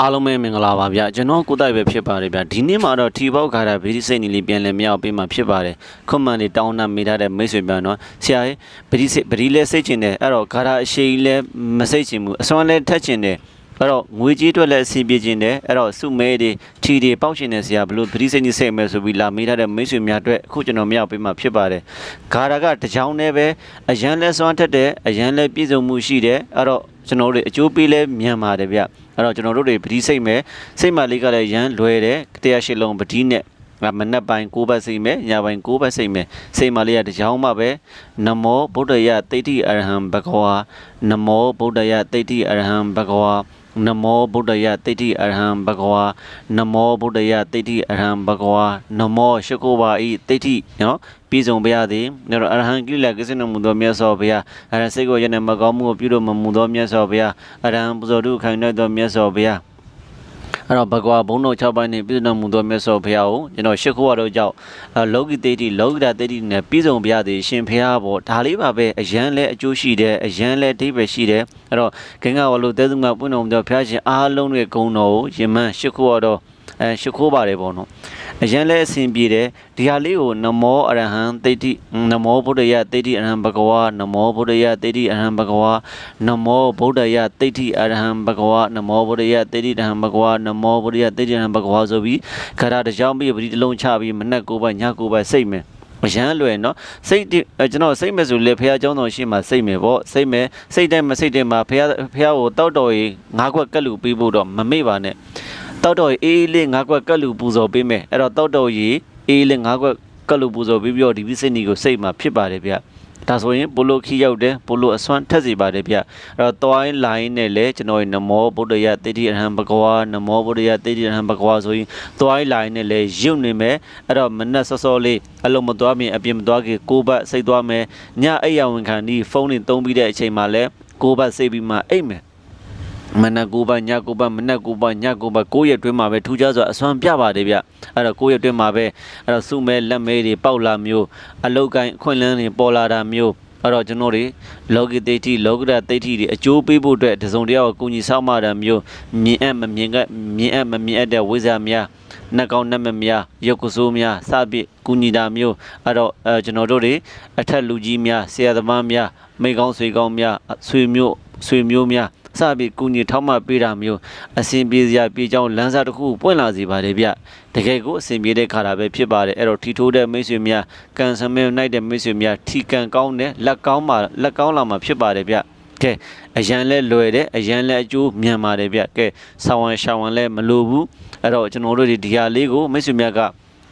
အားလုံးပဲမင်္ဂလာပါဗျကျွန်တော်ကိုတိုက်ပဲဖြစ်ပါတယ်ဗျဒီနေ့မှာတော့ထီပေါက်ခါတာဗီဒီစိတ်နီလေးပြန်လည်မြောက်ပေးမှာဖြစ်ပါတယ်ခွန်မန်လေးတောင်းတမိထားတဲ့မိတ်ဆွေပြန်တော့ဆရာကြီးဗီဒီစိတ်ဗီဒီလဲစိတ်ချင်တယ်အဲ့တော့ခါတာအရှိကြီးလဲမစိတ်ချင်ဘူးအစွမ်းလဲထက်ချင်တယ်အဲ့တော့ငွေကြီးအတွက်လည်းအစီပြေခြင်းတယ်အဲ့တော့စုမဲတွေထီတွေပေါက်ရှင်နေဆရာဘလို့ဗီဒီစိတ်နီစိတ်မဲဆိုပြီးလာမိထားတဲ့မိတ်ဆွေများအတွက်အခုကျွန်တော်မြောက်ပေးမှာဖြစ်ပါတယ်ဂါရာကတကြောင်နဲ့ပဲအရန်လဲစွမ်းထက်တယ်အရန်လဲပြည့်စုံမှုရှိတယ်အဲ့တော့ကျွန်တော်တို့အကျိုးပေးလဲမြန်ပါတယ်ဗျ အဲ့တော့ကျွန်တော်တို့တွေပတိစိတ်မဲ့စိတ်မလေးကလည်းရမ်းလွယ်တယ်တရားရှိလုံးပတိနဲ့ငါမနက်ပိုင်း9ဘတ်စိတ်မဲ့ညပိုင်း9ဘတ်စိတ်မဲ့စိတ်မလေးကတကြောင်မှပဲနမောဗုဒ္ဓယတိဋ္ဌိအရဟံဘဂဝါနမောဗုဒ္ဓယတိဋ္ဌိအရဟံဘဂဝါ နမောဗုဒ္ဓယတိဋ္ဌိအရဟံဘဂဝါနမောဗုဒ္ဓယတိဋ္ဌိအရဟံဘဂဝါနမောရှိခိုးပါဤတိဋ္ဌိနော်ပြည်စုံပါရသည်။ဒါတော့အရဟံကိလကိစ္စနမူသောမြတ်စွာဘုရားအရဟံစိတ်ကိုယနေ့မကောင်းမှုကိုပြုလို့မမူသောမြတ်စွာဘုရားအရဟံပူဇော်တုခိုင်တဲ့သောမြတ်စွာဘုရား အဲ့တော့ဘဂဝါဘုံတော်6ပိုင်းနဲ့ပြည်စုံမူသောမြတ်စွာဘုရားကိုကျွန်တော်ရှ िख ိုးရတော့ကြောင့်လောကီတေတိလောကိတာတေတိနဲ့ပြည်စုံဘုရားသည်ရှင်ဘုရားပေါ့ဒါလေးပါပဲအရန်လဲအကျိုးရှိတယ်အရန်လဲအဓိပ္ပာယ်ရှိတယ်အဲ့တော့ခင်ဗျားဝလို့တဲသူကပွင့်တော်မူသောဘုရားရှင်အားလုံးရဲ့ဂုဏ်တော်ကိုယမန်ရှ िख ိုးရတော့ အဲရှ िख ိုးပါတယ်ပေါ့နော်အရန်လဲအစဉ်ပြေတယ်ဒီဟာလေးကိုနမောအရဟံတိဋ္ဌိနမောဗုဒ္ဓယတိဋ္ဌိအရဟံဘဂဝါနမောဗုဒ္ဓယတိဋ္ဌိအရဟံဘဂဝါနမောဗုဒ္ဓယတိဋ္ဌိအရဟံဘဂဝါနမောဗုဒ္ဓယတိဋ္ဌိအရဟံဘဂဝါနမောဗုဒ္ဓယတိဋ္ဌိအရဟံဘဂဝါဆိုပြီးခရတစ်ကြောင်းပြီးပရိတစ်လုံးချပြီးမနဲ့ကိုယ်ပိုင်ညကိုယ်ပိုင်စိတ်မယ်အရန်လွယ်နော်စိတ်ကျွန်တော်စိတ်မဲ့ဆိုလေဖះเจ้าတော်ရှိမှစိတ်မဲ့ပေါ့စိတ်မဲ့စိတ်တဲ့မစိတ်တဲ့မှာဖះဖះကိုတောက်တော်ကြီးငါးခွက်ကက်လူပြီးဖို့တော့မမေ့ပါနဲ့ တောက်တော်ကြီးအေးအေးလေးငါးခွက်ကက်လူပူဇော်ပေးမယ်အဲ့တော့တောက်တော်ကြီးအေးလေးငါးခွက်ကက်လူပူဇော်ပြီးပြီးတော့ဒီပိစိတ်နီကိုစိတ်မှာဖြစ်ပါတယ်ဗျဒါဆိုရင်ပိုလိုခီရောက်တယ်ပိုလိုအစွမ်းထက်စီပါတယ်ဗျအဲ့တော့တွိုင်းလိုင်းနဲ့လဲကျွန်တော်နမောဗုဒ္ဓယတိတိအရဟံဘဂဝါနမောဗုဒ္ဓယတိတိအရဟံဘဂဝါဆိုရင်တွိုင်းလိုင်းနဲ့လဲရုပ်နေမယ်အဲ့တော့မနက်စောစောလေးအလုံးမသွားမင်းအပြင်မသွားခင်ကိုဘတ်စိတ်သွားမယ်ညအိယာဝန်ခံဒီဖုန်းနဲ့သုံးပြီးတဲ့အချိန်မှာလဲကိုဘတ်စိတ်ပြီးမှအိတ်မယ် မနက်ကိုပါညကိုပါမနက်ကိုပါညကိုပါကိုရက်တွင်းမှာပဲထူးခြားစွာအစွမ်းပြပါတယ်ဗျအဲ့တော့ကိုရက်တွင်းမှာပဲအဲ့တော့စုမဲလက်မဲတွေပေါက်လာမျိုးအလုတ်ကိုင်းအခွင့်အလန်းတွေပေါ်လာတာမျိုးအဲ့တော့ကျွန်တော်တွေလောကီတေတိလောကရတေတိတွေအကျိုးပေးဖို့အတွက်တစုံတယောက်ကိုကိုကြီးဆောက်မှတာမျိုးမြင်အပ်မမြင်ကမြင်အပ်မမြင်အပ်တဲ့ဝိဇ္ဇာများနှက်ကောင်းနှက်မများရုပ်ကဆိုးများစသဖြင့်ကုညီတာမျိုးအဲ့တော့အဲကျွန်တော်တို့တွေအထက်လူကြီးများဆရာသမားများမိကောင်းဆွေကောင်းများဆွေမျိုးဆွေမျိုးများ စပြီးကုညီထောက်မှပေးတာမျိုးအစဉ်ပြေစရာပြေချောင်းလမ်းစာတစ်ခုပွင့်လာစီပါတယ်ဗျတကယ်ကိုအစဉ်ပြေတဲ့ခါတာပဲဖြစ်ပါတယ်အဲ့တော့ထီထိုးတဲ့မိတ်ဆွေများကန်ဆမင်းနိုင်တဲ့မိတ်ဆွေများထီကန်ကောင်းတဲ့လက်ကောင်းမှလက်ကောင်းလာမှဖြစ်ပါတယ်ဗျကဲအရန်လဲလွယ်တယ်အရန်လဲအကျိုးမြန်ပါတယ်ဗျကဲဆောင်းဝန်ရှောင်းဝန်လဲမလိုဘူးအဲ့တော့ကျွန်တော်တို့ဒီဒီဟာလေးကိုမိတ်ဆွေများက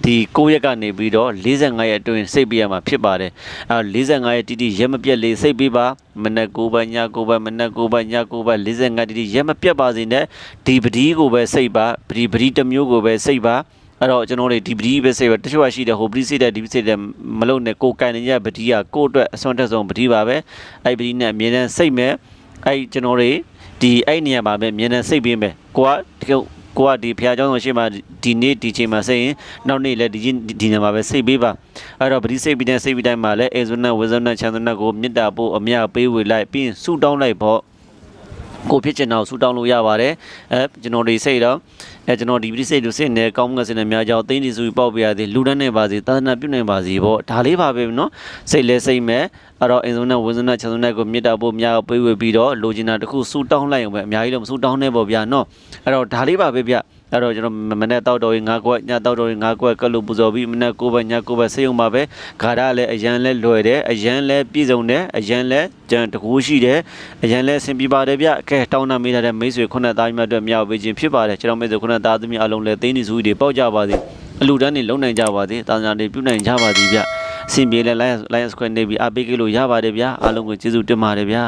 ဒီ9ရက်ကနေပြီးတော့45ရက်အတွင်းစိတ်ပေးရမှာဖြစ်ပါတယ်အဲ45ရက်တိတိရက်မပြတ်လေးစိတ်ပေးပါမနက်9ဘည9ဘမနက်9ဘည9ဘ45တိတိရက်မပြတ်ပါစေနဲ့ဒီပဒီကိုပဲစိတ်ပါပဒီပဒီတစ်မျိုးကိုပဲစိတ်ပါအဲ့တော့ကျွန်တော်တို့ဒီပဒီပဲစိတ်ပဲတချို့ကရှိတယ်ဟိုပဒီစိတ်တဲ့ဒီပဒီစိတ်တဲ့မလုံးနဲ့ကိုကန်နေကြပဒီကကိုအတွက်အစွမ်းတက်ဆုံးပဒီပါပဲအဲ့ပဒီနဲ့အမြဲတမ်းစိတ်မဲ့အဲ့ကျွန်တော်တွေဒီအဲ့နေရာမှာပဲအမြဲတမ်းစိတ်ပေးမယ်ကိုကဒီ ကိုကဒီဖះเจ้าဆောင်ရှိမှဒီနေ့ဒီချိန်မှာစိတ်ရင်နောက်နေ့လည်းဒီဒီနေရာမှာပဲစိတ်ပေးပါအဲ့တော့ပရိစိတ်ပြီးတဲ့စိတ်ပြီးတိုင်းမှာလည်းအေဇုနဝေဇုနချန်သုနကိုမေတ္တာပို့အမြပေးဝေလိုက်ပြီးရင်ဆုတောင်းလိုက်ပေါ့ ကိုဖြစ်ချင်တော့ဆူတောင်းလို့ရပါတယ်အဲကျွန်တော်ဒီစိတ်တော့အဲကျွန်တော်ဒီပြိစိတ်လူစိတ်နဲ့ကောင်းကစင်နဲ့များကြောင်းသိင်းဒီစုပေါက်ပြရသေးလူတန်းနေပါစေသာသနာပြုနိုင်ပါစေပေါ့ဒါလေးပါပဲနော်စိတ်လဲစိတ်မဲ့အဲ့တော့အင်စုံနဲ့ဝင်းစုံနဲ့ချန်စုံနဲ့ကိုမြေတာဖို့များပေးဝေပြီးတော့လိုချင်တာတခုဆူတောင်းလိုက်အောင်ပဲအများကြီးတော့မဆူတောင်းနဲ့ပေါ့ဗျာနော်အဲ့တော့ဒါလေးပါပဲဗျ အဲ့တော့ကျွန်တော်မနေ့တောက်တော်ရင်၅ခွက်ညတောက်တော်ရင်၅ခွက်ကလို့ပူဇော်ပြီးမနေ့ကိုပဲညကိုပဲစေယုံပါပဲဂါရလည်းအရန်လဲလွယ်တယ်အရန်လဲပြည့်စုံတယ်အရန်လဲကြံတကူရှိတယ်အရန်လဲအဆင်ပြေပါတယ်ဗျကဲတောင်းတမိထားတဲ့မိတ်ဆွေခုနှစ်သားများအတွက်မြောက်ပေးခြင်းဖြစ်ပါတယ်ကျွန်တော်မိတ်ဆွေခုနှစ်သားသမီးအလုံးလဲသိန်းဒီစုတွေပေါက်ကြပါစေအလူတန်းတွေလုံနိုင်ကြပါစေတာသာတွေပြုနိုင်ကြပါသည်ဗျအဆင်ပြေလဲ Lions Lions Square နေပြီးအပေးကြလို့ရပါတယ်ဗျအားလုံးကိုကျေးဇူးတင်ပါတယ်ဗျ